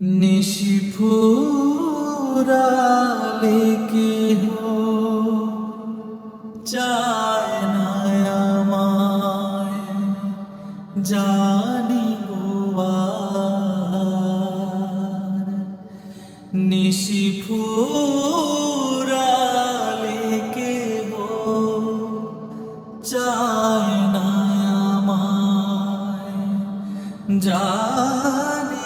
নিশিফুরালে কি হো চায় না আমায় জানি গোয়ার নিশিফুরালে কে হো চায় না আমায় জানি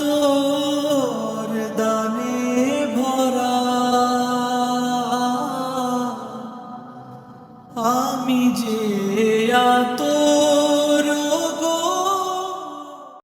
আতর দানে ভরা। আমি যে আতর